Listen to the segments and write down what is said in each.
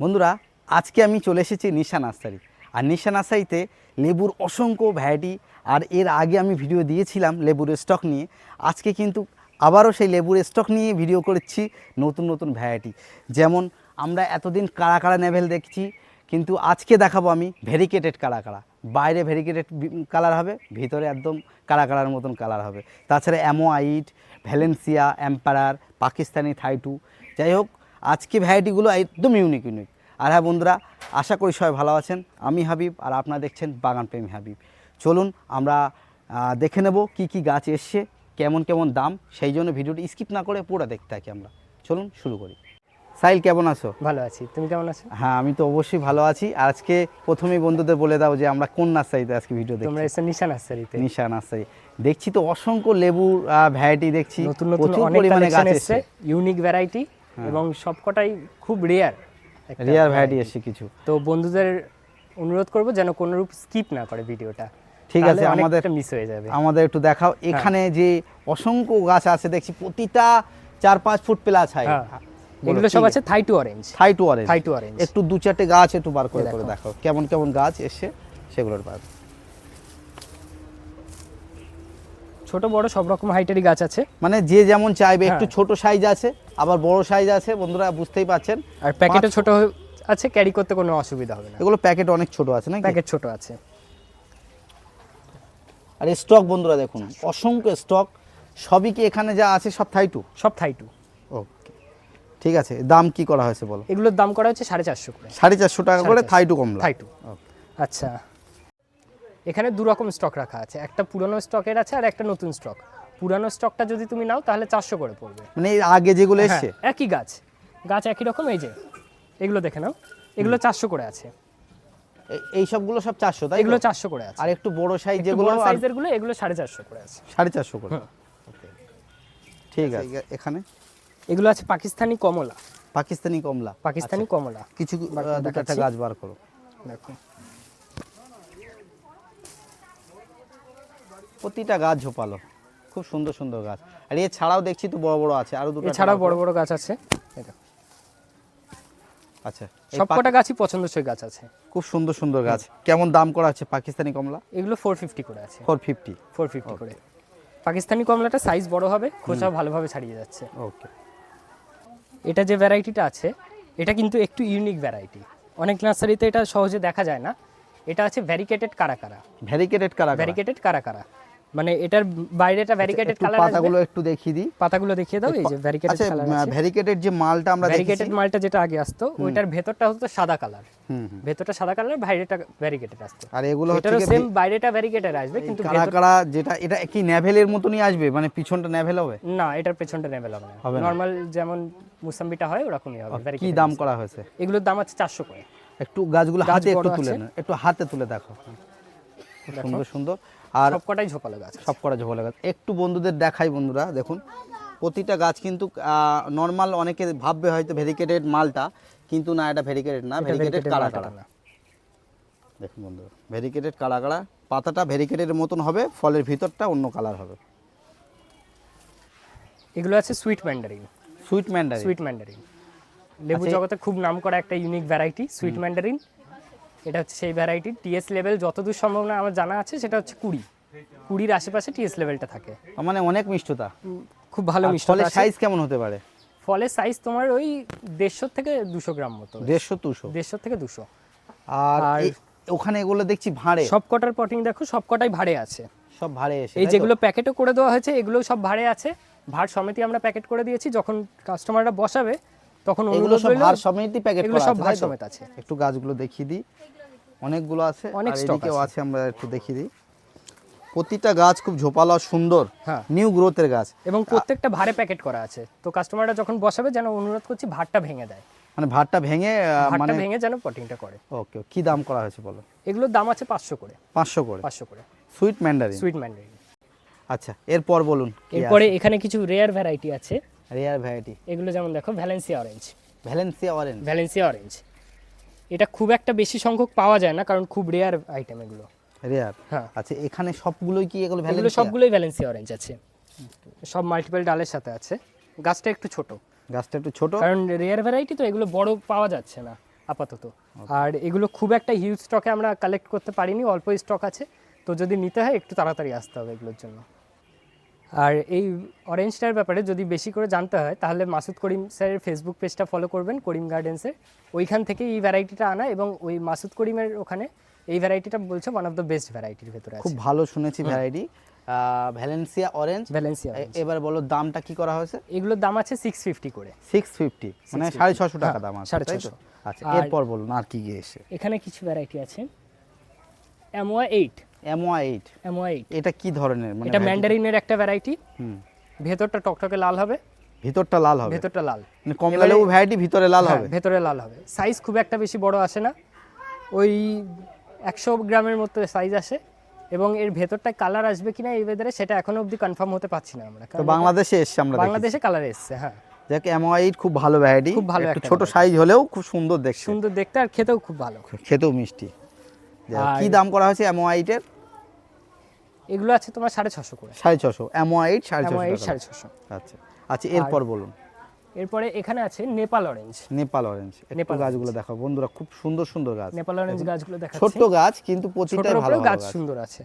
বন্ধুরা, আজকে আমি চলে এসেছি নিশা নার্সারি। আর নিশা নার্সারিতে লেবুর অসংখ্য ভ্যারাইটি, আর এর আগে আমি ভিডিও দিয়েছিলাম লেবুর স্টক নিয়ে। আজকে কিন্তু আবারও সেই লেবুর স্টক নিয়ে ভিডিও করছি নতুন নতুন ভ্যারাইটি। যেমন আমরা এতদিন কারা কারা নেভেল দেখছি, কিন্তু আজকে দেখাবো আমি ভেরিকেটেড কারা কারা বাইরে ভেরিকেটেড কালার হবে, ভিতরে একদম কারা কালার মতন কালার হবে। তাছাড়া অ্যামোয়াইট ভ্যালেন্সিয়া এম্পারার পাকিস্তানি থাইটু যাই হোক আজকে ভ্যারাইটিগুলো একদম ইউনিক ইউনিক আর হ্যাঁ বন্ধুরা আশা করি সবাই ভালো আছেন। আমি হাবিব আর আপনারা দেখছেন বাগান প্রেমী হাবিব। চলুন আমরা দেখে নেব কি কি গাছ এসছে কেমন কেমন দাম সেই জন্য ভিডিওটি স্কিপ না করে পুরো দেখতে থাকি আমরা। চলুন শুরু করি। সাইল কেমন আছো? ভালো আছি। তুমি কেমন আছো? হ্যাঁ আমি তো অবশ্যই ভালো আছি। আজকে প্রথমেই বন্ধুদের বলে দাও যে আমরা কোন নার্সারিতে আজকে ভিডিও তোমরা দেখছি এসে নিশা নার্সারিতে। নিশা নার্সারি। দেখছি তো অসংখ্য লেবুর ভ্যারাইটি দেখছি। নতুন নতুন প্রচুর অনেক পরিমাণে কালেকশন এসছে। ইউনিক ভ্যারাইটি এবং সবকটাই খুব রেয়ার রিয়ার ভ্যারাইটি এসছে কিছু। তো বন্ধুদের অনুরোধ করব যেন কোনো রূপ স্কিপ না করে ভিডিওটা। ঠিক আছে আমাদের মিস হয়ে যাবে। আমাদের একটু দেখাও। এখানে যে অসংখ্য গাছ আছে দেখছি প্রতিটা চার পাঁচ ফুট প্লাস হাই হ্যাঁ। এগুলো সব আছে Thai two orange Thai two orange Thai two orange একটু দু চারটে গাছ একটু বার করে করে দেখো। দেখাও। কেমন কেমন গাছ এসছে সেগুলোর বার। ছোট বড় সব রকম হাইটেরই গাছ আছে। মানে যে যেমন চাইবে হ্যাঁ। একটু ছোট সাইজ আছে আবার বড় সাইজ আছে বন্ধুরা বুঝতেই পাচ্ছেন। আর প্যাকেটও ছোট আছে ক্যারি করতে কোনো অসুবিধা হবে না। এগুলো প্যাকেট অনেক ছোট আছে না প্যাকেট ছোট আছে। আর স্টক বন্ধুরা দেখুন অসংখ্য স্টক সবই কি এখানে যা আছে সব থাই টু সব থাই টু ওকে ঠিক আছে দাম কি করা হয়েছে বলো? এগুলোর দাম করা হচ্ছে সাড়ে চারশো করে। সাড়ে চারশো টাকা করে থাই টু কমলা। থাই টু আচ্ছা। এখানে দু রকম স্টক রাখা আছে। একটা পুরনো স্টকের আছে আর একটা নতুন স্টক পুরানো স্টকটা যদি তুমি নাও তাহলে চারশো করে পড়বে। মানে আগে যেগুলো হ্যাঁ, এসছে? একই গাছ। গাছ একই রকম এই যে এগুলো দেখে নাও। এগুলো চারশো করে আছে। এই সবগুলো সব চারশো তাই এগুলো চারশো করে আছে। আর একটু বড় সাইজ যেগুলো সাইজেরগুলো এগুলো সাড়ে চারশো করে আছে। সাড়ে চারশো করে। ঠিক আছে। এখানে? এগুলো আছে পাকিস্তানি কমলা। পাকিস্তানি কমলা। পাকিস্তানি কমলা। কিছু দুটো একটা গাছ বার করো। দেখো। প্রতিটা গাছ ঝোপালো। খুব সুন্দর সুন্দর গাছ। আর এছাড়াও দেখছি তো বড় বড় আছে আরও দুটো এছাড়াও বড় বড় গাছ আছে। আচ্ছা সবকটা গাছই পছন্দসই গাছ আছে। খুব সুন্দর সুন্দর গাছ। কেমন দাম করা আছে পাকিস্তানি কমলা? এগুলো ফোর ফিফটি করে আছে। ফোর ফিফটি ফোর ফিফটি করে। পাকিস্তানি কমলাটা সাইজ বড় হবে খোসা ভালোভাবে ছাড়িয়ে যাচ্ছে। ওকে এটা যে ভ্যারাইটিটা আছে এটা কিন্তু একটু ইউনিক ভ্যারাইটি অনেক নার্সারিতে এটা সহজে দেখা যায় না। এটা আছে ভ্যারিকেটেড কারা কারা। ভ্যারিকেটেড কারা? ভ্যারিকেটেড কারা কারা। মানে এটার বাইরেটা ভ্যারিকেটেড একটু কালার পাতাগুলো একটু দেখিয়ে দিই। পাতাগুলো দেখিয়ে দাও এই যে ভ্যারিকেটেড আচ্ছা কালার আছে। ভ্যারিকেটেড যে মালটা আমরা দেখেছি ভ্যারিকেটেড মালটা যেটা আগে আসতো ওইটার ভেতরটা হতো সাদা কালার হুম হুম। ভেতরটা সাদা কালার বাইরেটা ভ্যারিকেটেড আসতো। আর এগুলো হচ্ছে এটারও গিয়ে সেম বাইরেটা ভ্যারিকেটেড আসবে কিন্তু ভেতর- যেটা এটা কি নেভেলের মতনই আসবে? মানে পিছনটা নেভেল হবে? না এটার পেছনটা নেভেল হবে না। না। নর্মাল যেমন মুসাম্বিটা হয় ওরকমই হবে কি দাম করা হয়েছে? এগুলোর দাম আছে চারশো করে। একটু গাছগুলো হাতে একটু তুলে আছে। নেন একটু হাতে তুলে দেখো। সুন্দর সুন্দর। আর সবকটাই ঝোপালো গাছ সব করা গাছ। একটু বন্ধুদের দেখাই বন্ধুরা দেখুন। প্রতিটা গাছ কিন্তু নর্মাল অনেকে ভাববে হয়তো ভেরিকেটেড মালটা কিন্তু না এটা ভেরিকেটেড না ভেরিকেটেড কালা কালা দেখুন বন্ধুরা ভেরিকেটেড কালা কালা পাতাটা ভেরিকেটেড মতন হবে ফলের ভিতরটা অন্য কালার হবে। এগুলো আছে sweet mandarin sweet mandarin sweet mandarin লেবু আচ্ছা, জগতে খুব নাম করা একটা ইউনিক ভ্যারাইটি সুইট ম্যান্ডারিন এটা হচ্ছে সেই ভ্যারাইটি টিএস লেভেল যতদূর সম্ভব না আমার জানা আছে সেটা হচ্ছে কুড়ি। কুড়ির আশেপাশে টিএস লেভেলটা থাকে। মানে অনেক মিষ্টতা। খুব ভালো আর মিষ্টি ফলের সাইজ কেমন হতে পারে? ফলের সাইজ তোমার ওই দেড়শো থেকে দুশো গ্রাম মতো। দেড়শো দুশো। দেড়শো থেকে দুশো। আর আর- ওখানে এগুলো দেখছি ভাঁড়ে। সব কটার পটিং দেখো সব কটাই ভাড়ে আছে। সব ভাঁড়ে এসে এই যেগুলো প্যাকেটও করে দেওয়া হয়েছে এগুলো সব ভাড়ে আছে। ভাড় সমেতি আমরা প্যাকেট করে দিয়েছি। যখন কাস্টমাররা বসাবে তখন এগুলো সব ভার সমেতই প্যাকেট করা সব আছে, ভার সমেত আছে। একটু গাছগুলো দেখিয়ে দিই। অনেকগুলো আছে অনেক আর এদিকেও আছে। আমরা একটু দেখিয়ে দিই। প্রতিটা গাছ খুব ঝোপালো সুন্দর হ্যাঁ। নিউ গ্রোথের গাছ। এবং প্রত্যেকটা ভারে প্যাকেট করা আছে। তো কাস্টমাররা যখন বসাবে যেন অনুরোধ করছি ভাড়টা ভেঙে দেয়। মানে ভাতটা ভেঙে মানে ভেঙে যেন পটিংটা করে। ওকে কি দাম করা হয়েছে বলো? এগুলোর দাম আছে পাঁচশো করে। পাঁচশো করে? পাঁচশো করে। সুইট ম্যান্ডারিন সুইট ম্যান্ডারিন আচ্ছা এরপর বলুন এরপরে এখানে কিছু রেয়ার ভ্যারাইটি আছে। Rare variety. এগুলো যেমন দেখো Valencia orange Valencia orange Valencia orange এটা খুব একটা বেশি সংখ্যক পাওয়া যায় না কারণ খুব রেয়ার আইটেম এগুলো। রেয়ার? হ্যাঁ। আচ্ছা এখানে সবগুলোই কি এগুলো এগুলো সবগুলোই ভ্যালেন্সিয়া অরেঞ্জ আছে। সব মাল্টিপল ডালের সাথে আছে। গাছটা একটু ছোট। গাছটা একটু ছোট। কারণ রেয়ার ভ্যারাইটি তো এগুলো বড় পাওয়া যাচ্ছে না আপাতত। আর এগুলো খুব একটা হিউজ স্টকে আমরা কালেক্ট করতে পারিনি অল্প স্টক আছে। তো যদি নিতে হয় একটু তাড়াতাড়ি আসতে হবে এগুলোর জন্য। আর এই অরেঞ্জটার ব্যাপারে যদি বেশি করে জানতে হয় তাহলে মাসুদ করিম স্যারের ফেসবুক পেজটা ফলো করবেন করিম গার্ডেন্সের ওইখান থেকে এই ভ্যারাইটিটা আনা এবং ওই মাসুদ করিমের ওখানে এই ভ্যারাইটিটা বলছে ওয়ান অফ দ্য বেস্ট ভ্যারাইটির ভেতরে খুব ভালো শুনেছি ভ্যারাইটি ভ্যালেন্সিয়া অরেঞ্জ ভ্যালেন্সিয়া এবার বলো দামটা কি করা হয়েছে? এগুলোর দাম আছে সিক্স ফিফটি করে। সিক্স ফিফটি মানে সাড়ে ছশো টাকা হ্যাঁ, দাম আছে সাড়ে? ছশো। আচ্ছা এরপর বলুন আর কি গিয়ে এসে? এখানে কিছু ভ্যারাইটি আছে। অ্যামোয়া এইট এমওয়া এইট অ্যামোয়া এইট এটা কি ধরনের? মানে এটা? ম্যান্ডারিনের একটা ভ্যারাইটি হুম। ভেতরটা টকটকে লাল হবে। ভিতরটা লাল হবে। ভেতরটা লাল। মানে কমলা লেবু ভ্যারাইটি ভিতরে লাল হ্যাঁ, হবে। ভেতরে লাল হবে। সাইজ খুব একটা বেশি বড় আসে না। ওই একশো গ্রামের মতো সাইজ আসে। এবং এর ভেতরটা কালার আসবে কিনা এই ওয়েদারে সেটা এখনও অবধি কনফার্ম হতে পারছি না আমরা। তো বাংলাদেশে এসছে আমরা বাংলাদেশে কালার এসছে হ্যাঁ। যাক এমওয়া খুব ভালো ভ্যারাইটি খুব ভালো একটু ছোট সাইজ হলেও খুব সুন্দর দেখতে। সুন্দর দেখতে আর খেতেও খুব ভালো। খেতেও মিষ্টি। কি দাম করা হয়েছে এমওয়া এইটের এগুলো আছে তোমার সাড়ে ছশো করে। সাড়ে ছশো। এমওয়া এইট সাড়ে সাড়ে ছশো। আচ্ছা। আচ্ছা এরপর বলুন। এরপরে এখানে আছে নেপাল অরেঞ্জ নেপাল অরেঞ্জ নেপাল গাছগুলো দেখো বন্ধুরা খুব সুন্দর সুন্দর গাছ। নেপাল অরেঞ্জ গাছগুলো দেখাচ্ছি। ছোট্ট গাছ কিন্তু প্রতিটাই ছোটর ভালো গাছ সুন্দর আছে।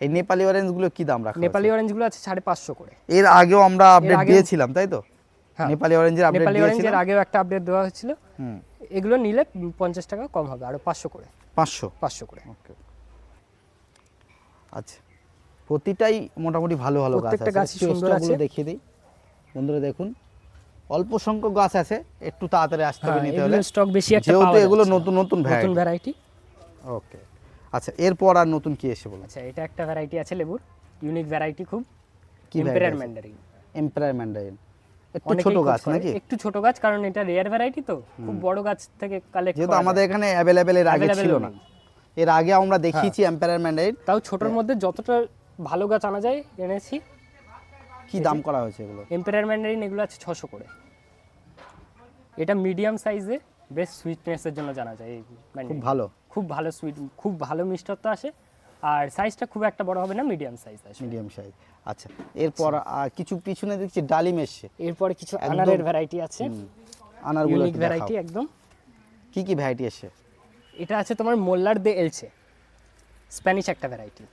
এই নেপালি অরেঞ্জগুলো কি দাম রাখা নেপালি অরেঞ্জগুলো আছে সাড়ে পাঁচশো করে। এর আগেও আমরা আপডেট দিয়েছিলাম তাই তো? হ্যাঁ। নেপালি অরেঞ্জের আপডেট নেপালি অরেঞ্জের আগেও একটা আপডেট দেওয়া হয়েছিল। হুম। এগুলো নিলে পঞ্চাশ টাকা কম হবে আরও পাঁচশো করে। পাঁচশো? পাঁচশো করে। ওকে। আচ্ছা। প্রতিটাই মোটামুটি ভালো ভালো গাছ আছে। দেখিয়ে দিই। বন্ধুরা দেখুন অল্প সংখ্যক গাছ আছে একটু তাড়াতাড়ি আসতে হবে হ্যাঁ, নিতে হলে। স্টক বেশি একটা যেহেতু এগুলো নতুন নতুন নতুন ভ্যারাইটি ওকে আচ্ছা এরপর আর নতুন কি এসে বলুন? আচ্ছা এটা একটা ভ্যারাইটি আছে লেবুর। ইউনিক ভ্যারাইটি খুব। কি এম্পেরার ম্যান্ডারিন এম্পায়ার ম্যান্ডারিন একটু ছোট গাছ নাকি? একটু ছোট গাছ কারণ এটা রেয়ার ভ্যারাইটি তো। খুব বড় গাছ থেকে কালেক্ট যেহেতু আমাদের এখানে অ্যাভেলেবেল এর আগে ছিল না। এর আগে আমরা দেখিয়েছি এম্পায়ার ম্যান্ডারিন তাও ছোটর মধ্যে যতটা ভালো গাছ আনা যায় এনেছি। কি দাম করা হয়েছে এগুলো? এম্পেরার ম্যান্ডারিন এগুলো আছে ছশো করে। এটা মিডিয়াম সাইজে বেশ সুইটনেসের জন্য জানা যায় এই খুব ভালো। খুব ভালো সুইট খুব ভালো মিষ্টত্ব আসে। আর সাইজটা খুব একটা বড় হবে না মিডিয়াম সাইজ আসে মিডিয়াম সাইজ আচ্ছা। এরপর কিছু পিছনে দেখছি ডালিম এসছে। এরপরে কিছু আনারের ভ্যারাইটি আছে। আনারগুলো ইউনিক ভ্যারাইটি একদম। কি কি ভ্যারাইটি এসছে? এটা আছে তোমার মোল্লার দে এলচে স্প্যানিশ একটা ভ্যারাইটি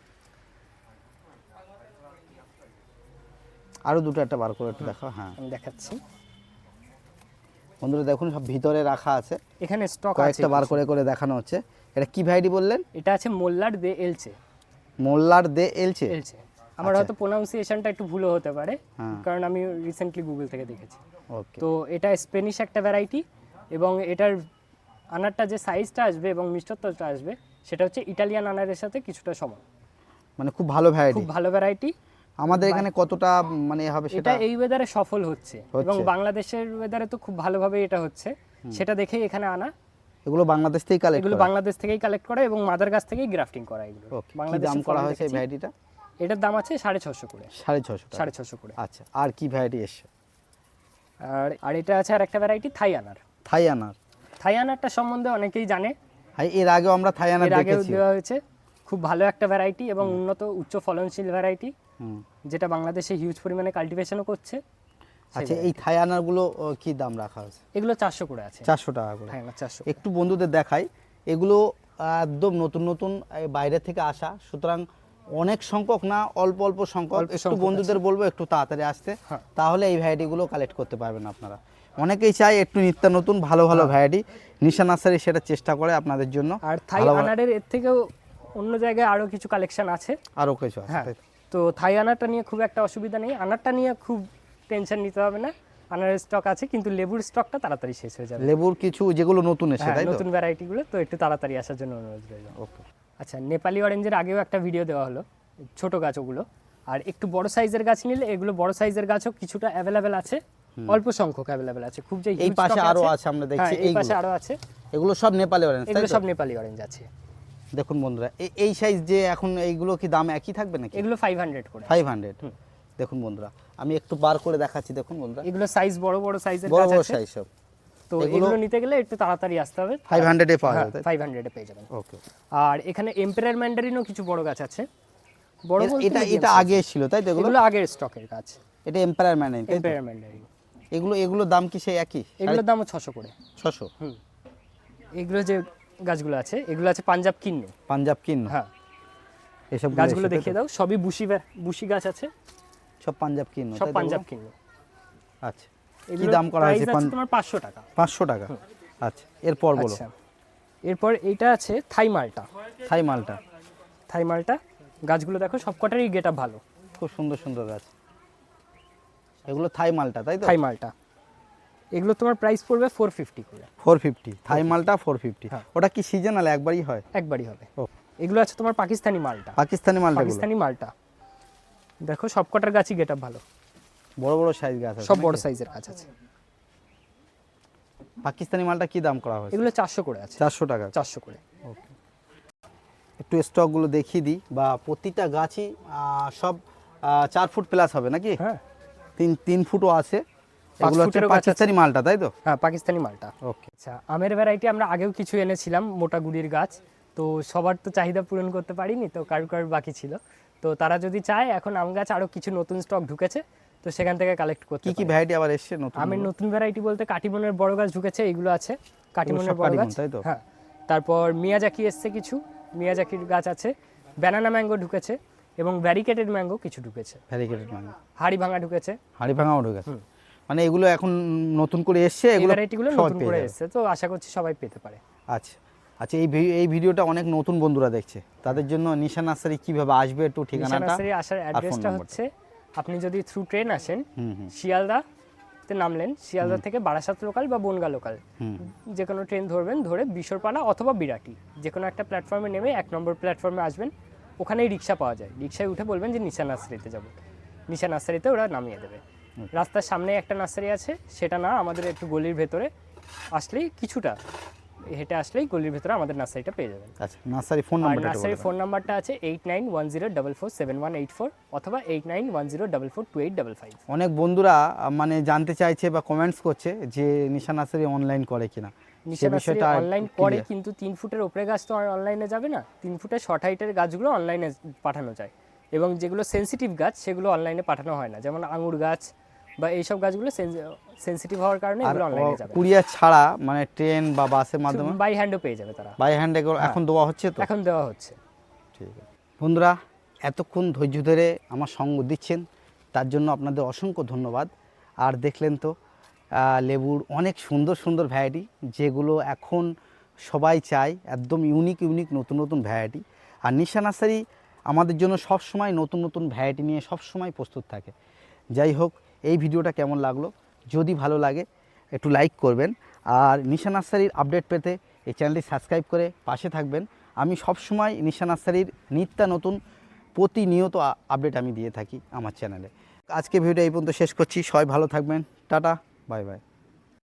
আরও দুটো একটা বার করে একটু দেখাও হ্যাঁ। আমি দেখাচ্ছি। বন্ধুরা দেখুন সব ভিতরে রাখা আছে। এখানে স্টক আছে কয়েকটা বার করে করে দেখানো হচ্ছে। এটা কি ভ্যারাইটি বললেন? এটা আছে মোল্লার দে এলচে মোল্লার দে এলচে এলচে আমার হয়তো প্রোনাউন্সিয়েশনটা একটু ভুলও হতে পারে হ্যাঁ। কারণ আমি রিসেন্টলি গুগল থেকে দেখেছি। ওকে তো এটা স্পেনিশ একটা ভ্যারাইটি এবং এটার আনারটা যে সাইজটা আসবে এবং মিষ্টত্বটা আসবে সেটা হচ্ছে ইটালিয়ান আনারের সাথে কিছুটা সমান। মানে খুব ভালো ভ্যারাইটি খুব ভালো ভ্যারাইটি আমাদের এখানে কতটা মানে হবে সেটা এই ওয়েদারে সফল হচ্ছে এবং বাংলাদেশের ওয়েদারে তো খুব ভালোভাবে এটা হচ্ছে। সেটা দেখেই এখানে আনা। এগুলো বাংলাদেশ থেকেই কালেক্ট এগুলো বাংলাদেশ থেকেই কালেক্ট করা এবং মাদার গাছ থেকেই গ্রাফটিং করা এগুলো। বাংলাদেশে দাম করা হয়েছে এই ভ্যারাইটিটা এটার দাম আছে সাড়ে ছশো করে। সাড়ে ছশো সাড়ে ছশো করে। আচ্ছা আর কি ভ্যারাইটি এসছে? আর আর এটা আছে আর একটা ভ্যারাইটি থাই আনার থাই আনার থাই আনারটা সম্বন্ধে অনেকেই জানে। এর আগেও আমরা থাই আনার এর আগেও দেওয়া হয়েছে। খুব ভালো একটা ভ্যারাইটি এবং উন্নত উচ্চ ফলনশীল ভ্যারাইটি হুম। যেটা বাংলাদেশে হিউজ পরিমাণে কাল্টিভেশনও করছে। আচ্ছা এই ও, কি দাম রাখা হয়েছে এগুলো চারশো করে আছে। চারশো টাকা করে। হ্যাঁ চারশো একটু বন্ধুদের দেখাই এগুলো একদম নতুন নতুন বাইরে থেকে আসা সুতরাং অনেক সংখ্যক না অল্প অল্প সংখ্যক একটু বন্ধুদের বলব একটু তাড়াতাড়ি আসতে। হ্যাঁ। তাহলে এই ভ্যারাইটিগুলো কালেক্ট করতে পারবেন আপনারা। অনেকেই চায় একটু নিত্য নতুন ভালো ভালো হ্যাঁ। ভ্যারাইটি। নিশা নার্সারি সেটা চেষ্টা করে আপনাদের জন্য। আর থাই আনারের এর থেকেও অন্য জায়গায় আরও কিছু কালেকশন আছে। আরও কিছু আছে হ্যাঁ। তো? থাই আনারটা নিয়ে খুব একটা অসুবিধা নেই। আনারটা নিয়ে খুব টেনশন নিতে হবে না। আনার স্টক আছে কিন্তু লেবুর স্টকটা তাড়াতাড়ি শেষ হয়ে যাবে। লেবুর কিছু যেগুলো নতুন এসে হ্যাঁ তাই নতুন ভ্যারাইটিগুলো তো একটু তাড়াতাড়ি আসার জন্য অনুরোধ রইল। ওকে। আচ্ছা নেপালি অরেঞ্জের আগেও একটা ভিডিও দেওয়া হলো ছোট গাছ ওগুলো। আর একটু বড় সাইজের গাছ নিলে এগুলো বড় সাইজের গাছও কিছুটা অ্যাভেলেবেল আছে অল্প সংখ্যক অ্যাভেলেবেল আছে। খুব যে এই পাশে আরও আছে আমরা দেখছি হ্যাঁ, এই পাশে আরও আছে। এগুলো সব নেপালি অরেঞ্জ এগুলো সব নেপালি অরেঞ্জ আছে। দেখুন বন্ধুরা এই- সাইজ যে এখন এইগুলো কি দাম একই থাকবে নাকি? এগুলো ফাইভ হান্ড্রেড করে। ফাইভ হান্ড্রেড দেখুন বন্ধুরা আমি একটু বার করে দেখাচ্ছি দেখুন বন্ধুরা। এগুলো সাইজ বড় বড় সাইজের বড় বড় সাইজ সব। তো এগুলো- নিতে গেলে একটু তাড়াতাড়ি আসতে হবে। ফাইভ হান্ড্রেডে পাওয়া হ্যাঁ যাবে। ফাইভ হান্ড্রেডে পেয়ে যাবেন। ওকে। আর এখানে এম্পেরার ম্যান্ডারিনও কিছু বড় গাছ আছে। বড় বলতে এটা এটা আগে ছিল তাই তো এগুলো? আগের স্টকের গাছ। এটা তাই তো? এম্পেরার ম্যান্ডারিন এগুলো এগুলো দাম কি সেই একই? এগুলোর দামও ছশো করে। ছশো? হুম। এগুলো যে গাছগুলো আছে এগুলো আছে পাঞ্জাব কিন্নু। পাঞ্জাব কিন হ্যাঁ। এসব গাছগুলো দেখিয়ে দাও সবই বুশি বুশি গাছ আছে। সব পাঞ্জাব কিন সব পাঞ্জাব কিন্নু। আচ্ছা। কি দাম করা হয়েছে? আছে তোমার পাঁচশো টাকা। পাঁচশো টাকা? আচ্ছা এরপর বলো। আচ্ছা। এরপর এইটা আছে থাই মালটা। থাই মালটা? থাই মালটা। গাছগুলো দেখো সবকটারই গেটা ভালো। খুব সুন্দর সুন্দর গাছ। এগুলো থাই মালটা তাই তো? থাই মালটা। এগুলো তোমার প্রাইস পড়বে ফোর ফিফটি করে। ফোর ফিফটি থাই মালটা ফোর ফিফটি হ্যাঁ। ওটা কি সিজনাল একবারই হয়? একবারই হবে। এগুলো আছে তোমার পাকিস্তানি মালটা। পাকিস্তানি মালটা পাকিস্তানি মালটা। দেখো সবকটার গাছই গেটা ভালো। বড় বড় সাইজ গাছ আছে সব বড় সাইজের গাছ আছে। পাকিস্তানি মালটা কি দাম করা হয় এগুলো চারশো করে আছে। চারশো টাকা। চারশো করে। একটু স্টকগুলো দেখিয়ে দিই। বা প্রতিটা গাছই সব চার ফুট প্লাস হবে নাকি? হ্যাঁ। তিন তিন ফুটও আছে। এগুলো হচ্ছে ফুটেরও গাছ আছে। পাকিস্তানি মালটা তাই তো? হ্যাঁ পাকিস্তানি মালটা। ওকে আচ্ছা আমের ভ্যারাইটি আমরা আগেও কিছু এনেছিলাম মোটা গুড়ির গাছ। তো সবার তো চাহিদা পূরণ করতে পারিনি তো কারু কারু বাকি ছিল। তো তারা যদি চায় এখন আম গাছ আরও কিছু নতুন স্টক ঢুকেছে তো সেখান থেকে কালেক্ট করতে কি কি ভ্যারাইটি আবার এসছে নতুন? আমের নতুন ভ্যারাইটি বলতে কাটিমনের বড় গাছ ঢুকেছে এইগুলো আছে। কাটিমনের বড় গাছ। তাই তো? হ্যাঁ। তারপর মিয়াজাকি এসছে কিছু মিয়াজাকির গাছ আছে। ব্যানানা ম্যাঙ্গো ঢুকেছে এবং ব্যারিকেটেড ম্যাঙ্গো কিছু ঢুকেছে। ভ্যারিকেটেড মানে হাড়ি ভাঙা ঢুকেছে। হাড়ি ভাঙাও ঢুকেছে মানে এগুলো এখন নতুন করে এসছে এগুলো ভ্যারাইটিগুলো নতুন করে এসছে তো আশা করছি সবাই পেতে পারে। আচ্ছা আচ্ছা এই এই ভিডিওটা অনেক নতুন বন্ধুরা দেখছে। তাদের জন্য নিশা নার্সারি কীভাবে আসবে একটু ঠিকানাটা নিশা নার্সারি আসার অ্যাড্রেসটা হচ্ছে আপনি যদি থ্রু ট্রেন আসেন হুম তে নামলেন শিয়ালদা থেকে বারাসাত লোকাল বা বনগা লোকাল হুম। যে কোনো ট্রেন ধরবেন ধরে বিশরপাড়া অথবা বিরাটি যে কোনো একটা প্ল্যাটফর্মে নেমে এক নম্বর প্ল্যাটফর্মে আসবেন ওখানেই রিক্সা পাওয়া যায়। রিক্সায় উঠে বলবেন যে নিশা নার্সারিতে যাব। নিশা নার্সারিতে ওরা নামিয়ে দেবে। রাস্তার সামনে একটা নার্সারি আছে সেটা না আমাদের একটু গলির ভেতরে আসলেই কিছুটা হেঁটে আসলেই গলির ভেতরে আমাদের নার্সারিটা পেয়ে যাবেন। আচ্ছা নার্সারি ফোন নার্সারির বলে ফোন নাম্বারটা আছে eight nine one zero double four seven one eight four অথবা eight nine one zero double four two eight double five অনেক বন্ধুরা মানে জানতে চাইছে বা কমেন্টস করছে যে নিশা নার্সারি অনলাইন করে কিনা। নিশা নার্সারি অনলাইন করে কিন্তু তিন ফুটের ওপরে গাছ তো অনলাইনে যাবে না। তিন ফুটের শর্ট হাইটের গাছগুলো অনলাইনে পাঠানো যায়। এবং যেগুলো সেনসিটিভ গাছ সেগুলো অনলাইনে পাঠানো হয় না। যেমন আঙুর গাছ বা এইসব গাছগুলো সেনসিটিভ হওয়ার কারণে এগুলো অনলাইনে যাবে। কুরিয়ার ছাড়া মানে ট্রেন বা বাসের মাধ্যমে? বাই হ্যান্ডও পেয়ে যাবে তারা। বাই হ্যান্ড এখন দেওয়া হচ্ছে তো? এখন দেওয়া হচ্ছে। ঠিক আছে। বন্ধুরা এতক্ষণ ধৈর্য ধরে আমার সঙ্গ দিচ্ছেন তার জন্য আপনাদের অসংখ্য ধন্যবাদ। আর দেখলেন তো লেবুর অনেক সুন্দর সুন্দর ভ্যারাইটি যেগুলো এখন সবাই চায় একদম ইউনিক ইউনিক নতুন নতুন ভ্যারাইটি আর নিশা নার্সারি আমাদের জন্য সব সময় নতুন নতুন ভ্যারাইটি নিয়ে সব সময় প্রস্তুত থাকে। যাই হোক এই ভিডিওটা কেমন লাগল? যদি ভালো লাগে, একটু লাইক করবেন। আর নিশা নার্সারির আপডেট পেতে এই চ্যানেলটি সাবস্ক্রাইব করে পাশে থাকবেন। আমি সবসময় নিশা নার্সারির নিত্য নতুন প্রতিনিয়ত আপডেট আমি দিয়ে থাকি আমার চ্যানেলে আজকে ভিডিওটা এই পর্যন্ত শেষ করছি। সবাই ভালো থাকবেন। Tata bye bye